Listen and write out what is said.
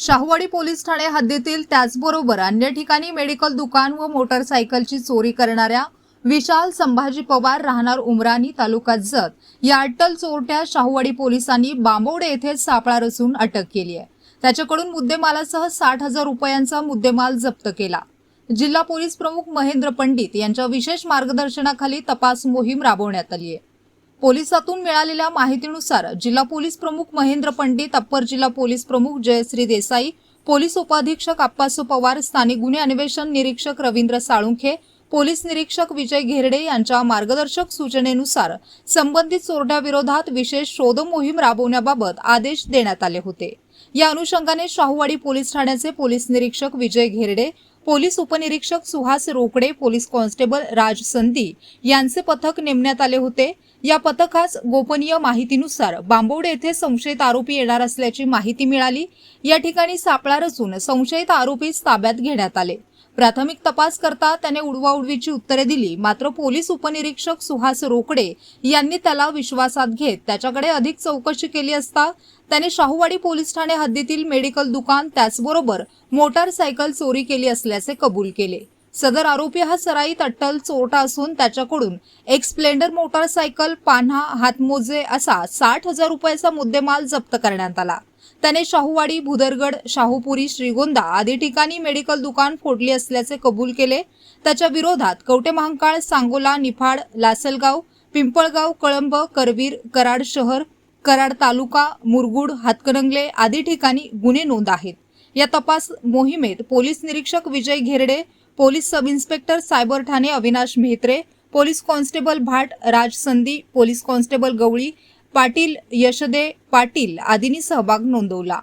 Shahuwadi police Thane हद्दीतील त्याचबरोबर अन्य ठिकाणी मेडिकल दुकान व मोटरसायकलची चोरी करणाऱ्या विशाल संभाजी पवार राहणार उमरानी तालुका जत. या अट्टल चोरट्या शाहूवाडी पोलिसांनी बांबवडे येथे सापळा रचून अटक केली आहे. त्याच्याकडून मुद्देमालासह साठ हजार रुपयांचा मुद्देमाल जप्त केला. जिल्हा पोलीस प्रमुख महेंद्र पंडित यांच्या विशेष मार्गदर्शनाखाली तपास मोहीम राबवण्यात आली आहे. पोलिसातून मिळालेल्या माहितीनुसार जिल्हा पोलीस प्रमुख महेंद्र पंडित अप्पर जिल्हा पोलीस प्रमुख जयश्री देसाई पोलीस उपाधीक्षक आप्पासू पवार स्थानिक गुन्हे अन्वेषण निरीक्षक रवींद्र साळुंखे पोलीस निरीक्षक विजय घेरडे यांच्या मार्गदर्शक सूचनेनुसार संबंधित चोरट्याविरोधात विशेष शोध मोहीम राबवण्याबाबत आदेश देण्यात आले होते. या अनुषंगाने शाहूवाडी पोलीस ठाण्याचे पोलीस निरीक्षक विजय घेरडे पोलीस उपनिरीक्षक सुहास रोकडे पोलीस कॉन्स्टेबल राज संधी यांचे पथक नेमण्यात आले होते. या पथकास गोपनीय माहितीनुसार बांबवडे येथे संशयित आरोपी येणार असल्याची माहिती मिळाली. या ठिकाणी सापळा रचून संशयित आरोपीच ताब्यात घेण्यात आले. प्राथमिक तपास करता त्याने उडवाउडवीची उत्तरे दिली. मात्र पोलीस उपनिरीक्षक सुहास रोकडे यांनी त्याला विश्वासात घेत त्याच्याकडे अधिक चौकशी केली असता त्याने शाहूवाडी पोलीस ठाणे हद्दीतील मेडिकल दुकान त्याचबरोबर मोटारसायकल चोरी केली असल्याचे कबूल केले. सदर आरोपी हा सराईत अट्टल चोरटा असून त्याच्याकडून एक स्प्लेंडर मोटारसायकल पान्हा हातमोजे असा साठ हजार रुपयाचा मुद्देमाल जप्त करण्यात आला. त्याने शाहूवाडी भुदरगड शाहूपुरी श्रीगोंदा आदी ठिकाणी मेडिकल दुकान फोडली असल्याचे कबूल केले. त्याच्या विरोधात कवटे महांकाळ सांगोला निफाड लासलगाव पिंपळगाव कळंब करवीर कराड शहर कराड तालुका मुरगुड हातकणंगले आदी ठिकाणी गुन्हे नोंद आहेत. या तपास मोहिमेत पोलीस निरीक्षक Vijay Gherde police sub inspector cyber Thane Avinash Mehtre police constable Bhat Raj Sandhi police constable Gawali Patil Yashde Patil आदींनी सहभाग नोंदवला.